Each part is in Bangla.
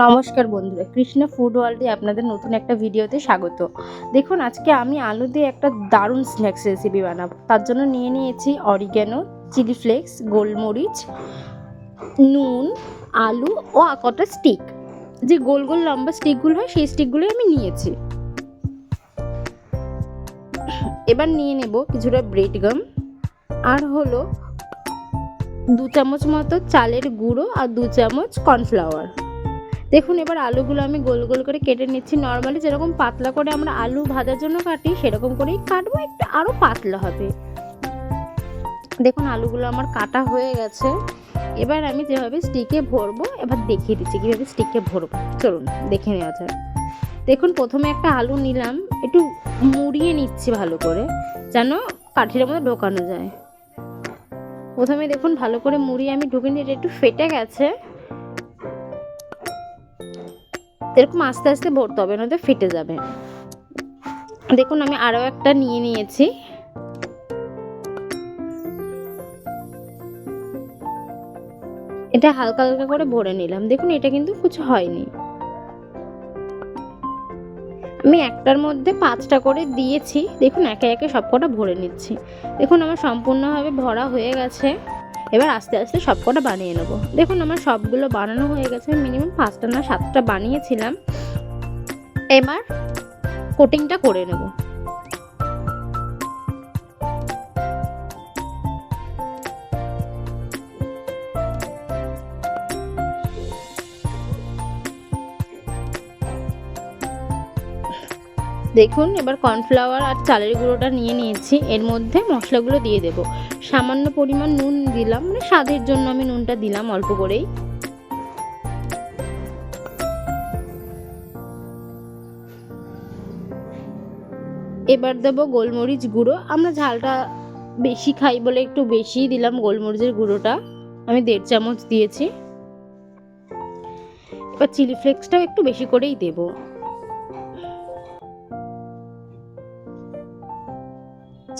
নমস্কার বন্ধুরা, কৃষ্ণা ফুড ওয়ার্ল্ডে আপনাদের নতুন একটা ভিডিওতে স্বাগত। দেখুন, আজকে আমি আলু দিয়ে একটা দারুণ স্ন্যাক্স রেসিপি বানাবো। তার জন্য নিয়ে নিয়েছি অরিগ্যানো চিলি ফ্লেক্স গোলমরিচ, নুন, আলু ও কটা স্টিক যে গোল গোল লম্বা স্টিকগুলো হয়, সেই স্টিকগুলোই আমি নিয়েছি। এবার নিয়ে নেব কিছুটা ব্রেড গাম আর হলো দু চামচ মতো চালের গুঁড়ো আর দু চামচ কর্নফ্লাওয়ার দেখুন, এবার আলুগুলো আমি গোল গোল করে কেটে নিচ্ছি। নর্মালি যেরকম পাতলা করে আমরা আলু ভাজার জন্য কাটি, সেরকম করেই কাটবো। একটু আরও পাতলা হবে। দেখুন, আলুগুলো আমার কাটা হয়ে গেছে। এবার আমি যেভাবে স্টিকে ভরবো, এবার দেখিয়ে দিচ্ছি কীভাবে স্টিকে ভরবো। চলুন, দেখে নেওয়া যাক। দেখুন, প্রথমে একটা আলু নিলাম। একটু মুড়িয়ে নিচ্ছি ভালো করে, যেন কাঠির মধ্যে ঢোকানো যায়। প্রথমে দেখুন, ভালো করে মুড়িয়ে আমি ঢুকে নিয়ে একটু ফেটে গেছে। এরকম আস্তে আস্তে ভরতে হবে, নয়তো ফেটে যাবে। দেখুন, আমি আরও একটা নিয়ে নিয়েছি। এটা হালকা হালকা করে ভরে নিলাম। দেখুন, এটা কিন্তু কিছু হয়নি। আমি একটার মধ্যে পাঁচটা করে দিয়েছি। দেখুন, একে একে সবকটা ভরে নিচ্ছি। দেখুন, আমার সম্পূর্ণভাবে ভরা হয়ে গেছে। এবার আস্তে আস্তে সবকটা বানিয়ে নেব। দেখুন আমার সবগুলো বানানো হয়ে গেছে মিনিমাম পাঁচটা না সাতটা বানিয়েছিলাম। এবার কোটিংটা করে নেব। দেখুন, এবার কর্নফ্লাওয়ার আর চালের গুঁড়োটা নিয়ে নিয়েছি। এর মধ্যে মশলাগুলো দিয়ে দেব। সামান্য পরিমাণ নুন দিলাম মানে স্বাদের জন্য আমি নুনটা দিলাম অল্প করেই। এবার দেব গোলমরিচ গুঁড়ো। আমরা ঝালটা বেশি খাই বলে একটু বেশিই দিলাম গোলমরিচের গুঁড়োটা। আমি দেড় চামচ দিয়েছি। এবার চিলি ফ্লেক্সটাও একটু বেশি করেই দেবো।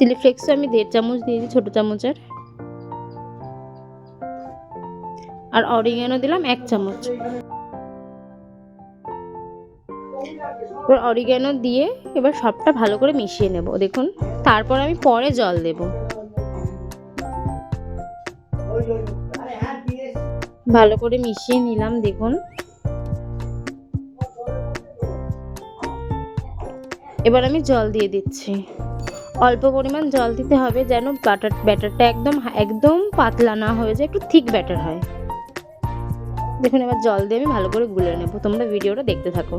চিলি ফ্লেক্স আমি দেড় চামচ দিয়েছি ছোট চামচের। আর অরিগানো দিলাম এক চামচ। এবার অরিগানো দিয়ে এবার সবটা ভালো করে মিশিয়ে নেব, দেখুন। তারপর আমি পরে জল দেব। ভালো করে মিশিয়ে নিলাম, দেখুন। এবার আমি জল দিয়ে দিচ্ছি। অল্প পরিমাণ জল দিতে হবে যেন বাটার ব্যাটারটা একদম একদম পাতলা না হয়ে যায়, একটু থিক ব্যাটার হয়। দেখুন, এবার জল দিয়ে আমি ভালো করে গুলে নেব। তোমরা ভিডিওটা দেখতে থাকো।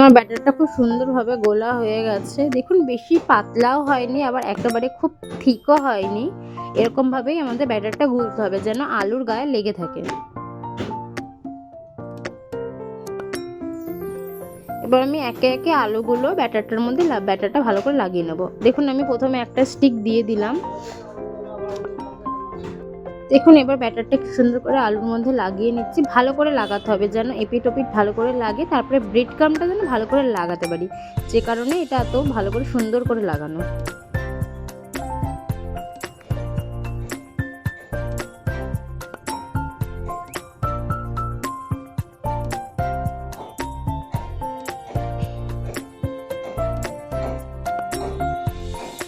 আমার ব্যাটারটা খুব সুন্দরভাবে গোলা হয়ে গেছে। দেখুন, বেশি পাতলাও হয়নি, আবার একেবারে খুব থিকও হয়নি। এরকমভাবেই আমাদের ব্যাটারটা গুলতে হবে, যেন আলুর গায়ে লেগে থাকে। এবার আমি একে একে আলুগুলো ব্যাটারটার মধ্যে ব্যাটারটা ভালো করে লাগিয়ে নেব। দেখুন, আমি প্রথমে একটা স্টিক দিয়ে দিলাম। দেখুন, এবার ব্যাটারটা কি সুন্দর করে আলুর মধ্যে লাগিয়ে নিচ্ছি। ভালো করে লাগাতে হবে যেন এপিট ওপিট ভালো করে লাগে, তারপরে ব্রেড ক্রামটা যেন ভালো করে লাগাতে পারি। যে কারণে এটা এত ভালো করে সুন্দর করে লাগানো।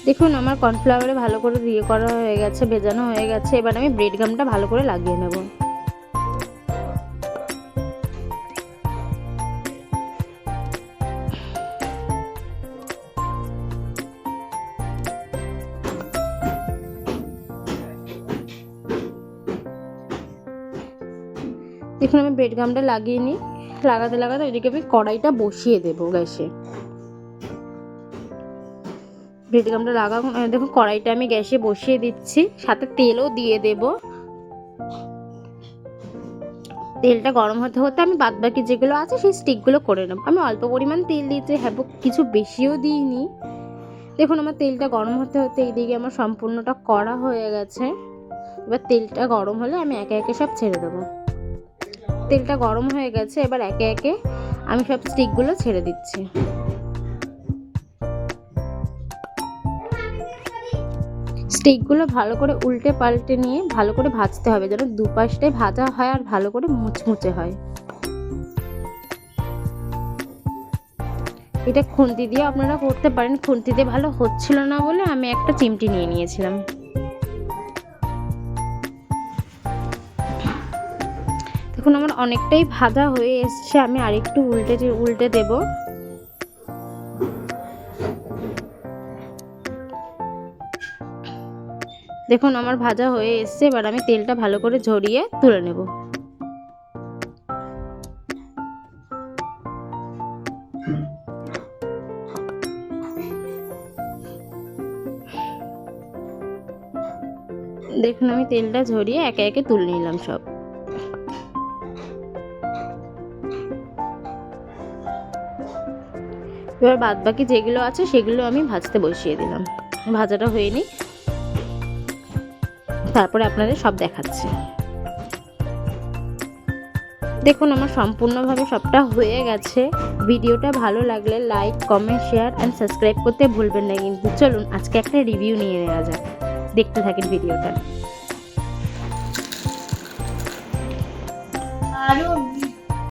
দেখুন, আমার কর্নফ্লাওয়ারে ভালো করে দিয়ে করা হয়ে গেছে, ভেজানো হয়ে গেছে। এবার আমি ব্রেড গামটা ভালো করে লাগিয়ে নেব। দেখুন, আমি ব্রেড গামটা লাগিয়ে নিই। লাগাতে লাগাতে ওইদিকে আমি কড়াইটা বসিয়ে দেবো গ্যাসে। ব্রেড গামটা লাগা দেখুন, কড়াইটা আমি গ্যাসে বসিয়ে দিচ্ছি। সাথে তেলও দিয়ে দেব। তেলটা গরম হতে হতে আমি বাদ বাকি যেগুলো আছে, সেই স্টিকগুলো করে নেব। আমি অল্প পরিমাণ তেল দিয়েছি হ্যাঁ কিছু বেশিও দিইনি। দেখুন, আমার তেলটা গরম হতে হতে এইদিকে আমার সম্পূর্ণটা করা হয়ে গেছে। এবার তেলটা গরম হলে আমি একে একে সব ছেড়ে দেবো। তেলটা গরম হয়ে গেছে, এবার একে একে আমি সব স্টিকগুলো ছেড়ে দিচ্ছি। স্টিকগুলো ভালো করে উল্টে পাল্টে নিয়ে ভালো করে ভাজতে হবে যেন দুপাশটাই ভাজা হয় আর ভালো করে মুচমুচে হয়। এটা খুন্তি দিয়ে আপনারা করতে পারেন। খুন্তি দিয়ে ভালো হচ্ছিল না বলে আমি একটা চিমটি নিয়ে নিয়েছিলাম। দেখুন আমার অনেকটাই ভাজা হয়ে এসছে। আমি আরেকটু উল্টে উল্টে দেব। দেখুন, আমার ভাজা হয়ে এসছে, এবার আমি তেলটা ভালো করে ঝরিয়ে তুলে নেব। দেখুন, আমি তেলটা ঝরিয়ে একে একে তুলে নিলাম সব। এবার বাদ বাকি যেগুলো আছে, সেগুলো আমি ভাজতে বসিয়ে দিলাম। ভাজাটা হয়ে নি তারপরে আপনাদের সব দেখাচ্ছি। দেখুন, আমার সম্পূর্ণভাবে সবটা হয়ে গেছে। ভিডিওটা ভালো লাগলে like comment share and subscribe করতে ভুলবেন না কিন্তু। চলুন, আজকে একটা রিভিউ নিয়ে নেওয়া যাক। দেখতে থাকেন ভিডিওটা।